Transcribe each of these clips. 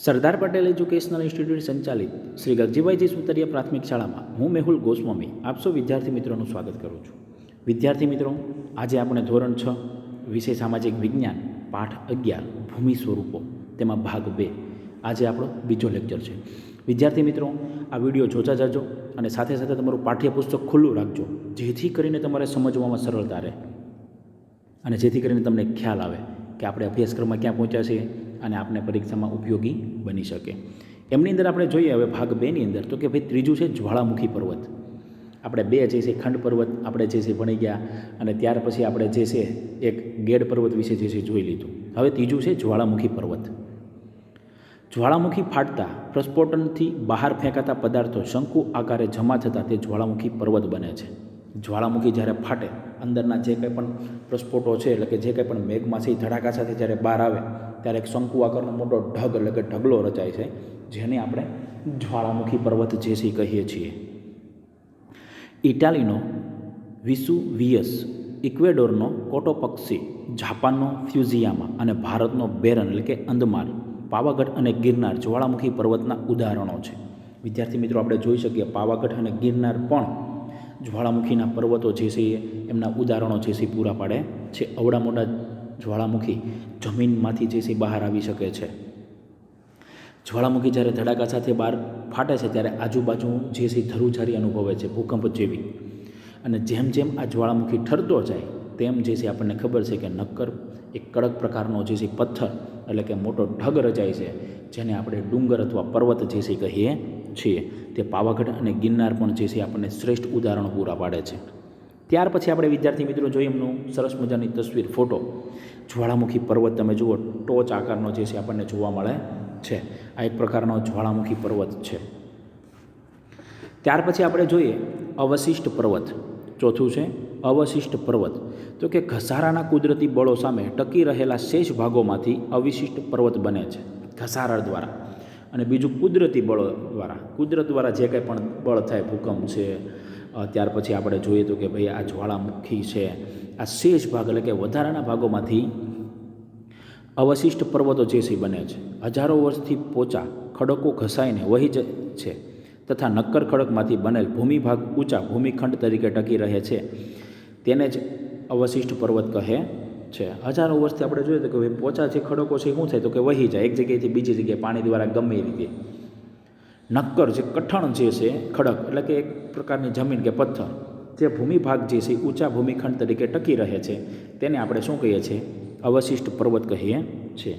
Sardar Patel educational institute સંચાલિત શ્રી ગગજીભાઈજી સુતરિયા પ્રાથમિક શાળામાં હું મેહુલ ગોસ્વામી આપસો વિદ્યાર્થી મિત્રોનું સ્વાગત કરું છું. વિદ્યાર્થી મિત્રો, આજે આપણે ધોરણ છ, વિષય સામાજિક વિજ્ઞાન, પાઠ અગિયાર, ભૂમિ સ્વરૂપો, તેમાં ભાગ બે, આજે આપણો બીજો લેક્ચર છે. વિદ્યાર્થી મિત્રો, આ વીડિયો જોતા જજો અને સાથે સાથે તમારું પાઠ્યપુસ્તક ખુલ્લું રાખજો, જેથી કરીને તમારે સમજવામાં સરળતા રહે અને જેથી કરીને તમને ખ્યાલ આવે કે આપણે અભ્યાસક્રમમાં ક્યાં પહોંચ્યા છીએ અને આપને પરીક્ષામાં ઉપયોગી બની શકે. એમની અંદર આપણે જોઈએ હવે ભાગ બેની અંદર તો કે ભાઈ ત્રીજું છે જ્વાળામુખી પર્વત. આપણે બે જે છે ખંડ પર્વત આપણે જે છે ભણી ગયા અને ત્યાર પછી આપણે જે છે એક ગેડ પર્વત વિશે જે છે જોઈ લીધું. હવે ત્રીજું છે જ્વાળામુખી પર્વત. જ્વાળામુખી ફાટતા પ્રસ્ફોટનથી બહાર ફેંકાતા પદાર્થો શંકુ આકારે જમા થતાં તે જ્વાળામુખી પર્વત બને છે. જ્વાળામુખી જ્યારે ફાટે, અંદરના જે કંઈ પણ પ્રસ્ફોટો છે, એટલે કે જે કંઈ પણ મેઘમાં છે, એ ધડાકા સાથે જ્યારે બહાર આવે, ત્યારે એક શંકુ આકારનો મોટો ઢગ એટલે કે ઢગલો રચાય છે, જેને આપણે જ્વાળામુખી પર્વત જે છે કહીએ છીએ. ઇટાલીનો વિસુવિયસ ઇક્વેડોરનો કોટોપક્ષી, જાપાનનો ફ્યુઝિયામા અને ભારતનો બેરન એટલે કે અંદમાન, પાવાગઢ અને ગિરનાર જ્વાળામુખી પર્વતના ઉદાહરણો છે. વિદ્યાર્થી મિત્રો, આપણે જોઈ શકીએ પાવાગઢ અને ગિરનાર પણ જ્વાળામુખીના પર્વતો જે છે એમના ઉદાહરણો જે છે પૂરા પાડે છે. અવડા મોટા જ્વાળામુખી જમીનમાંથી જે છે બહાર આવી શકે છે. જ્વાળામુખી જ્યારે ધડાકા સાથે બહાર ફાટે છે ત્યારે આજુબાજુ જે છે ધરુજારી અનુભવે છે, ભૂકંપ જેવી. અને જેમ જેમ આ જ્વાળામુખી ઠરતો જાય, તેમ જે છે આપણને ખબર છે કે નક્કર એક કડક પ્રકારનો જે છે પથ્થર એટલે કે મોટો ઢગ રચાય છે, જેને આપણે ડુંગર અથવા પર્વત જે છે કહીએ છીએ તે પાવાગઢ અને ગિરનાર પણ જે છે આપણને શ્રેષ્ઠ ઉદાહરણો પૂરા પાડે છે. ત્યાર પછી આપણે વિદ્યાર્થી મિત્રો જોઈએ એમનું સરસ મજાની તસવીર, ફોટો. જ્વાળામુખી પર્વત તમે જુઓ, ટોચ આકારનો જે છે આપણને જોવા મળે છે. આ એક પ્રકારનો જ્વાળામુખી પર્વત છે. ત્યાર પછી આપણે જોઈએ અવશિષ્ટ પર્વત. ચોથું છે અવશિષ્ટ પર્વત. તો કે ઘસારાના કુદરતી બળો સામે ટકી રહેલા શેષ ભાગોમાંથી અવિશિષ્ટ પર્વત બને છે. ઘસારા દ્વારા. અને બીજું કુદરતી બળો દ્વારા કુદરત દ્વારા જે કંઈ પણ બળ થાય, ભૂકંપ છે ત્યાર પછી આપણે જોઈએ તો કે ભાઈ આ જ્વાળામુખી છે, આ શેષ ભાગ એટલે કે વધારાના ભાગોમાંથી અવશિષ્ટ પર્વતો જે છે બને છે. હજારો વર્ષથી પોચા ખડકો ઘસાઈને વહી જ છે તથા નક્કર ખડકમાંથી બનેલ ભૂમિભાગ ઊંચા ભૂમિખંડ તરીકે ટકી રહે છે. તેને જ અવશિષ્ટ પર્વત કહે છે. હજારો વર્ષથી આપણે જોઈએ તો કે પોચા જે ખડકો છે, શું થાય તો કે વહી જાય. એક જગ્યાએથી બીજી જગ્યાએ પાણી દ્વારા ગમે એ રીતે. નક્કર જે કઠણ જે છે, ખડક, એટલે કે એક પ્રકારની જમીન કે પથ્થર, જે ભૂમિભાગ જે છે, ઊંચા ભૂમિખંડ તરીકે ટકી રહે છે, તેને આપણે શું કહીએ છીએ? અવશિષ્ટ પર્વત કહીએ છીએ.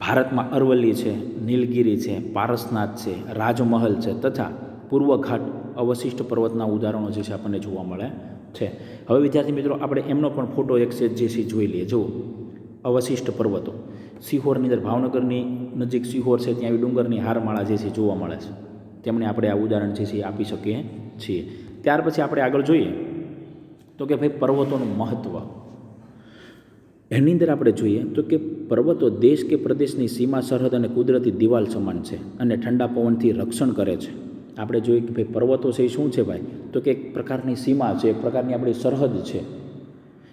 ભારતમાં અરવલ્લી છે, નીલગિરી છે, પારસનાથ છે, રાજમહલ છે, તથા પૂર્વ ઘાટ અવશિષ્ટ પર્વતના ઉદાહરણો જે છે આપણને જોવા મળે. છે. હવે વિદ્યાર્થી મિત્રો, આપણે એમનો પણ ફોટો એક છે જે છે જોઈ લઈએ. જુઓ. અવશિષ્ટ પર્વતો. સિહોરની અંદર ભાવનગરની નજીક સિહોર છે, ત્યાં આવી ડુંગરની હારમાળા જે છે જોવા મળે છે. તેમણે આપણે આ ઉદાહરણ જે છે આપી શકીએ છીએ. ત્યાર પછી આપણે આગળ જોઈએ. તો કે ભાઈ, પર્વતોનું મહત્ત્વ એની અંદર આપણે જોઈએ તો કે પર્વતો દેશ કે પ્રદેશની સીમા, સરહદ અને કુદરતી દિવાલ સમાન છે અને ઠંડા પવનથી રક્ષણ કરે છે. આપણે જોઈએ કે ભાઈ પર્વતો છે એ શું છે ભાઈ? તો કે એક પ્રકારની સીમા છે, એક પ્રકારની આપણી સરહદ છે,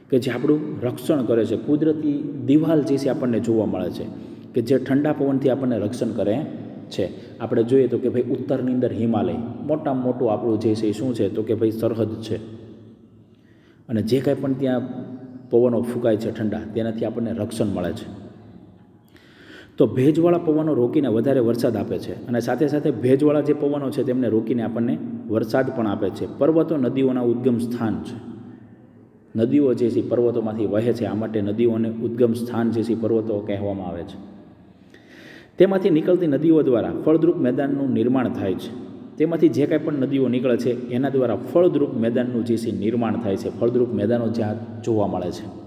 કે જે આપણું રક્ષણ કરે છે. કુદરતી દિવાલ જે છે આપણને જોવા મળે છે, કે જે ઠંડા પવનથી આપણને રક્ષણ કરે છે. આપણે જોઈએ તો કે ભાઈ ઉત્તરની અંદર હિમાલય, મોટામાં મોટું આપણું જે છે એ શું છે? તો કે ભાઈ સરહદ છે. અને જે કાંઈ પણ ત્યાં પવનો ફૂંકાય છે ઠંડા, તેનાથી આપણને રક્ષણ મળે છે. તો ભેજવાળા પવનો રોકીને વધારે વરસાદ આપે છે. અને સાથે સાથે ભેજવાળા જે પવનો છે તેમને રોકીને આપણને વરસાદ પણ આપે છે. પર્વતો નદીઓના ઉદ્ગમ સ્થાન છે. નદીઓ જે છે પર્વતોમાંથી વહે છે. આ માટે નદીઓને ઉદ્ગમ સ્થાન જે છે પર્વતો કહેવામાં આવે છે. તેમાંથી નીકળતી નદીઓ દ્વારા ફળદ્રુપ મેદાનનું નિર્માણ થાય છે. તેમાંથી જે કાંઈ પણ નદીઓ નીકળે છે, એના દ્વારા ફળદ્રુપ મેદાનનું જે છે નિર્માણ થાય છે. ફળદ્રુપ મેદાનો જ્યાં જોવા મળે છે.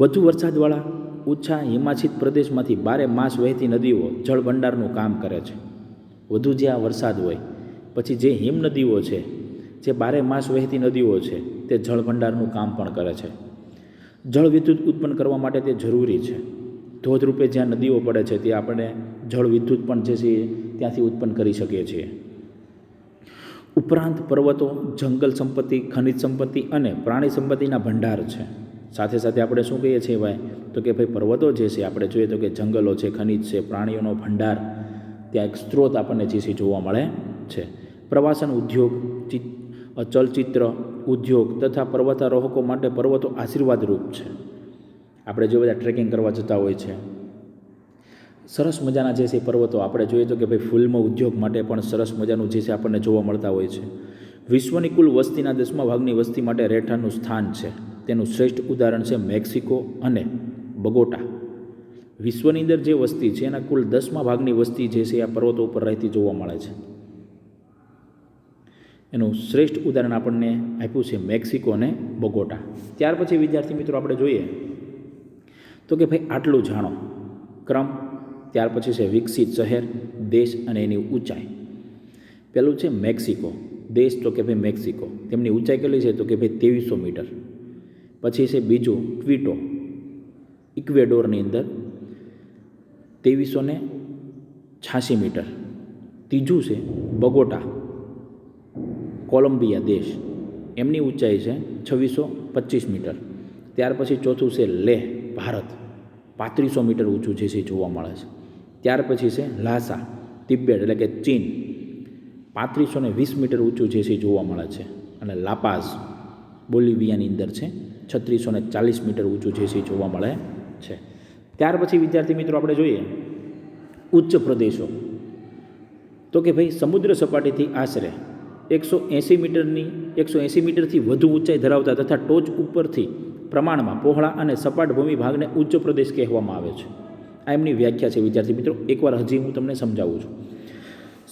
વધુ વરસાદવાળા ઊંચા હિમાચિત પ્રદેશમાંથી બારે માસ વહેતી નદીઓ જળભંડારનું કામ કરે છે. વધુ જ્યાં વરસાદ હોય, પછી જે હિમ નદીઓ છે, જે બારે માસ વહેતી નદીઓ છે, તે જળભંડારનું કામ પણ કરે છે. જળ વિદ્યુત ઉત્પન્ન કરવા માટે તે જરૂરી છે. ધોધરૂપે જ્યાં નદીઓ પડે છે તે આપણે જળ વિદ્યુત પણ જે છે ત્યાંથી ઉત્પન્ન કરી શકીએ છીએ. ઉપરાંત પર્વતો, જંગલ સંપત્તિ, ખનિજ સંપત્તિ અને પ્રાણી સંપત્તિના ભંડાર છે. સાથે સાથે આપણે શું કહીએ છીએ ભાઈ? તો કે ભાઈ પર્વતો જે છે, આપણે જોઈએ તો કે જંગલો છે, ખનિજ છે, પ્રાણીઓનો ભંડાર, ત્યાં એક સ્ત્રોત આપણને જે છે જોવા મળે છે. પ્રવાસન ઉદ્યોગ, ચિત ચલચિત્ર, ઉદ્યોગ તથા પર્વતારોહકો માટે પર્વતો આશીર્વાદરૂપ છે. આપણે જે બધા ટ્રેકિંગ કરવા જતા હોય છે. સરસ મજાના જે છે પર્વતો, આપણે જોઈએ તો કે ભાઈ ફિલ્મ ઉદ્યોગ માટે પણ સરસ મજાનું જે છે આપણને જોવા મળતા હોય છે. વિશ્વની કુલ વસ્તીના દસમા ભાગની વસ્તી માટે રહેઠાણનું સ્થાન છે. તેનું શ્રેષ્ઠ ઉદાહરણ છે મેક્સિકો અને બગોટા. વિશ્વની અંદર જે વસ્તી છે, એના કુલ દસમા ભાગની વસ્તી જે છે આ પર્વતો ઉપર રહેતી જોવા મળે છે. એનું શ્રેષ્ઠ ઉદાહરણ આપણને આપ્યું છે મેક્સિકો અને બગોટા. ત્યાર પછી, વિદ્યાર્થી મિત્રો, આપણે જોઈએ તો કે ભાઈ, આટલું જાણો. ક્રમ, ત્યાર પછી છે વિકસિત શહેર, દેશ અને એની ઊંચાઈ. પહેલું છે મેક્સિકો. દેશ તો કે ભાઈ મેક્સિકો, તેમની ઊંચાઈ કેટલી છે તો કે ભાઈ ત્રેવીસો મીટર. પછી છે બીજું ક્વિટો, ઇક્વેડોરની અંદર ત્રેવીસો ને છ્યાસી મીટર. ત્રીજું છે બગોટા, કોલંબિયા દેશ, એમની ઊંચાઈ છે છવ્વીસો પચીસ મીટર. ત્યાર પછી ચોથું છે લેહ, ભારત, પાંત્રીસો મીટર ઊંચું જે છે જોવા મળે છે. ત્યાર પછી છે લાસા તિબેટ એટલે કે ચીન પાંત્રીસો ને વીસ મીટર ઊંચું જે છે એ જોવા મળે છે. અને લાપાઝ બોલિવિયાની અંદર છે છત્રીસો ને ચાલીસ મીટર ઊંચું જે છે એ જોવા મળે છે. ત્યાર પછી, વિદ્યાર્થી મિત્રો, આપણે જોઈએ ઉચ્ચ પ્રદેશો. તો કે ભાઈ, સમુદ્ર સપાટીથી આશરે એકસો એંસી મીટરની, એકસો એંસી મીટરથી વધુ ઊંચાઈ ધરાવતા તથા ટોચ ઉપરથી પ્રમાણમાં પહોળા અને સપાટ ભૂમિ ભાગને ઉચ્ચ પ્રદેશ કહેવામાં આવે છે. આ એમની વ્યાખ્યા છે. વિદ્યાર્થી મિત્રો, એકવાર હજી હું તમને સમજાવું છું.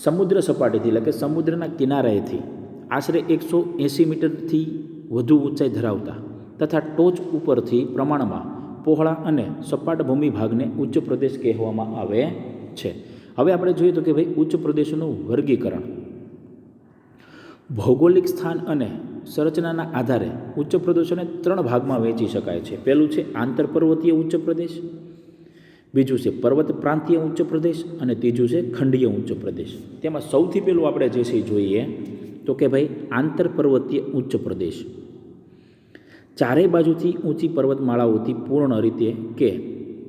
સમુદ્ર સપાટીથી, એટલે કે સમુદ્રના કિનારેથી, આશરે એકસો એંસી મીટરથી વધુ ઊંચાઈ ધરાવતા તથા ટોચ ઉપરથી પ્રમાણમાં પહોળા અને સપાટ ભૂમિ ભાગને ઉચ્ચ પ્રદેશ કહેવામાં આવે છે. હવે આપણે જોઈએ તો કે ભાઈ ઉચ્ચ પ્રદેશોનું વર્ગીકરણ. ભૌગોલિક સ્થાન અને સંરચનાના આધારે ઉચ્ચ પ્રદેશોને ત્રણ ભાગમાં વહેંચી શકાય છે. પહેલું છે આંતરપર્વતીય ઉચ્ચ પ્રદેશ બીજું છે પર્વત પ્રાંતીય ઉચ્ચ પ્રદેશ અને ત્રીજું છે ખંડીય ઉચ્ચ પ્રદેશ. તેમાં સૌથી પહેલું આપણે જે છે જોઈએ તો કે ભાઈ આંતરપર્વતીય ઉચ્ચ પ્રદેશ. ચારેય બાજુથી ઊંચી પર્વતમાળાઓથી પૂર્ણ રીતે કે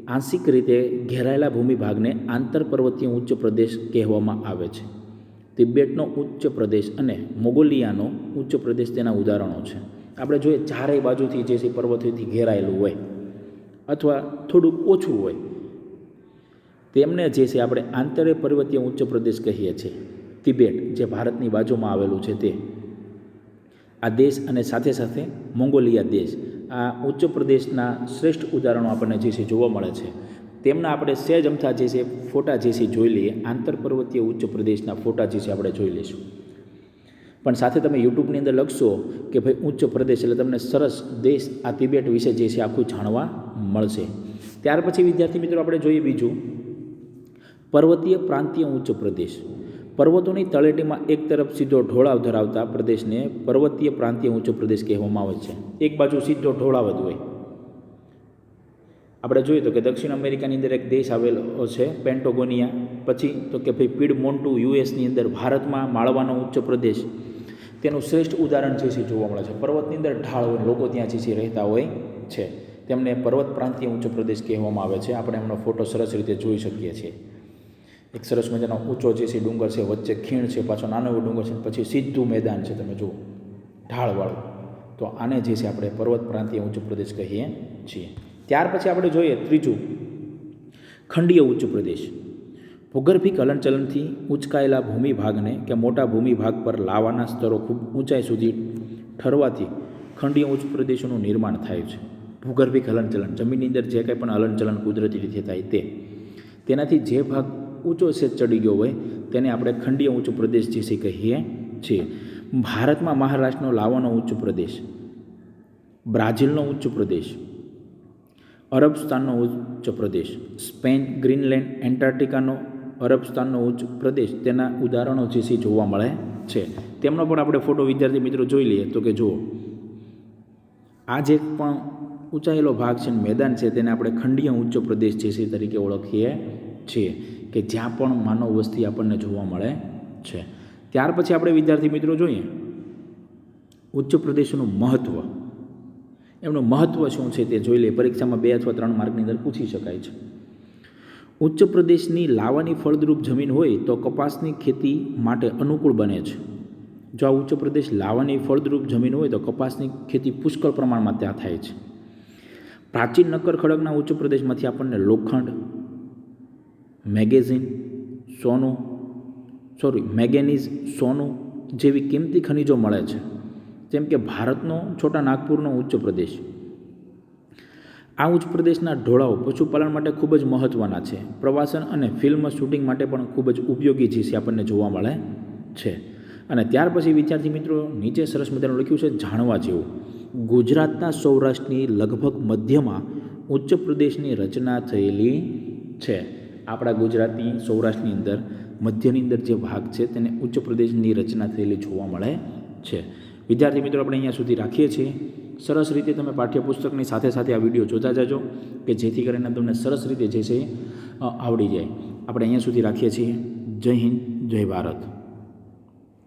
આંશિક રીતે ઘેરાયેલા ભૂમિભાગને આંતરપર્વતીય ઉચ્ચ પ્રદેશ કહેવામાં આવે છે. તિબેટનો ઉચ્ચ પ્રદેશ અને મોગોલિયાનો ઉચ્ચ પ્રદેશ તેના ઉદાહરણો છે. આપણે જોઈએ ચારેય બાજુથી જે છે પર્વતોથી ઘેરાયેલું હોય અથવા થોડુંક ઓછું હોય તેમને જે છે આપણે આંતરે પર્વતીય ઉચ્ચ પ્રદેશ કહીએ છીએ, તિબેટ, જે ભારતની બાજુમાં આવેલું છે તે. આ દેશ અને સાથે સાથે મોંગોલિયા દેશ, આ ઉચ્ચ પ્રદેશના શ્રેષ્ઠ ઉદાહરણો આપણને જે છે જોવા મળે છે. તેમના આપણે સહેજ અમથા જે છે ફોટા જે છે જોઈ લઈએ, આંતર પર્વતીય ઉચ્ચ પ્રદેશના ફોટા જે છે આપણે જોઈ લઈશું. પણ સાથે તમે યુટ્યુબની અંદર લખશો કે ભાઈ ઉચ્ચ પ્રદેશ એટલે તમને સરસ દેશ આ તિબેટ વિશે જે છે આખું જાણવા મળશે. ત્યાર પછી વિદ્યાર્થી મિત્રો આપણે જોઈએ બીજું. પર્વતીય પ્રાંતીય ઉચ્ચ પ્રદેશ. પર્વતોની તળેટીમાં એક તરફ સીધો ઢોળાવ ધરાવતા પ્રદેશને પર્વતીય પ્રાંતીય ઉચ્ચ પ્રદેશ કહેવામાં આવે છે. એક બાજુ સીધો ઢોળાવ જ હોય. આપણે જોઈએ તો કે દક્ષિણ અમેરિકાની અંદર એક દેશ આવેલો છે, પેન્ટોગોનિયા. પછી તો કે ભાઈ પીડ મોન્ટુ યુએસની અંદર ભારતમાં માળવાનો ઉચ્ચ પ્રદેશ. તેનું શ્રેષ્ઠ ઉદાહરણ છે જોવા મળે છે. પર્વતની અંદર ઢાળ હોય, લોકો ત્યાં છે રહેતા હોય છે. તેમને પર્વત પ્રાંતીય ઉચ્ચ પ્રદેશ કહેવામાં આવે છે. આપણે એમનો ફોટો સરસ રીતે જોઈ શકીએ છીએ. એક સરસ મજાનો ઊંચો જે છે ડુંગર છે, વચ્ચે ખીણ છે, પાછો નાનો એવો ડુંગર છે, પછી સીધું મેદાન છે, તમે જુઓ, ઢાળવાળું. તો આને જે છે આપણે પર્વત પ્રાંતીય ઉચ્ચ પ્રદેશ કહીએ છીએ. ત્યાર પછી આપણે જોઈએ ત્રીજું, ખંડીય ઉચ્ચ પ્રદેશ. ભૂગર્ભિક હલનચલનથી ઉંચકાયેલા ભૂમિભાગને કે મોટા ભૂમિભાગ પર લાવાના સ્તરો ખૂબ ઊંચાઈ સુધી ઠરવાથી ખંડીય ઉચ્ચ પ્રદેશોનું નિર્માણ થાય છે. ભૂગર્ભિક હલનચલન, જમીનની અંદર જે કંઈ પણ હલનચલન કુદરતી રીતે થાય તે. તેનાથી જે ભાગ ઊંચો છે ચડી ગયો હોય, તેને આપણે ખંડીય ઉચ્ચ પ્રદેશ જે છે કહીએ છીએ. ભારતમાં મહારાષ્ટ્રનો લાવાનો ઉચ્ચ પ્રદેશ, બ્રાઝિલનો ઉચ્ચ પ્રદેશ અરબસ્તાનનો ઉચ્ચ પ્રદેશ, સ્પેન, ગ્રીનલેન્ડ એન્ટાર્ટિકાનો અરબસ્તાનનો ઉચ્ચ પ્રદેશ તેના ઉદાહરણો જે છે જોવા મળે છે. તેમનો પણ આપણે ફોટો વિદ્યાર્થી મિત્રો જોઈ લઈએ તો કે જુઓ. આ જે પણ ઊંચાયેલો ભાગ છે મેદાન છે તેને આપણે ખંડીય ઉચ્ચ પ્રદેશ જે છે તરીકે ઓળખીએ છીએ કે જ્યાં પણ માનવ વસ્તી આપણને જોવા મળે છે. ત્યાર પછી આપણે વિદ્યાર્થી મિત્રો જોઈએ. ઉચ્ચ પ્રદેશનું મહત્ત્વ એમનું મહત્ત્વ શું છે તે જોઈ લે. પરીક્ષામાં બે અથવા ત્રણ માર્કની અંદર પૂછી શકાય છે. ઉચ્ચ પ્રદેશની લાવાની ફળદ્રુપ જમીન હોય તો કપાસની ખેતી માટે અનુકૂળ બને છે. જો આ ઉચ્ચ પ્રદેશ લાવાની ફળદ્રુપ જમીન હોય તો કપાસની ખેતી પુષ્કળ પ્રમાણમાં ત્યાં થાય છે. પ્રાચીન નક્કર ખડકના ઉચ્ચ પ્રદેશમાંથી આપણને લોખંડ મેગેઝિન, સોનું, સોરી, મેગેનીઝ, સોનું જેવી કિંમતી ખનિજો મળે છે. જેમ કે ભારતનો છોટા નાગપુરનો ઉચ્ચ પ્રદેશ. આ ઉચ્ચ પ્રદેશના ઢોળાવ પશુપાલન માટે ખૂબ જ મહત્ત્વના છે. પ્રવાસન અને ફિલ્મ શૂટિંગ માટે પણ ખૂબ જ ઉપયોગી છે આપણને જોવા મળે છે. અને ત્યાર પછી વિદ્યાર્થી મિત્રો, નીચે સરસ મજાનું લખ્યું છે, જાણવા જેવું. ગુજરાતના સૌરાષ્ટ્રની લગભગ મધ્યમાં ઉચ્ચ પ્રદેશની રચના થયેલી છે. આપણા ગુજરાતની સૌરાષ્ટ્રની અંદર, મધ્યની અંદર જે ભાગ છે તેને ઉચ્ચ પ્રદેશની રચના થયેલી જોવા મળે છે. વિદ્યાર્થી મિત્રો, આપણે અહીંયા સુધી રાખીએ છીએ. સરસ રીતે તમે પાઠ્યપુસ્તકની સાથે સાથે આ વીડિયો જોતા જજો, કે જેથી કરીને તમને સરસ રીતે જે છે આવડી જાય. આપણે અહીંયા સુધી રાખીએ છીએ. જય હિન્દ, જય ભારત.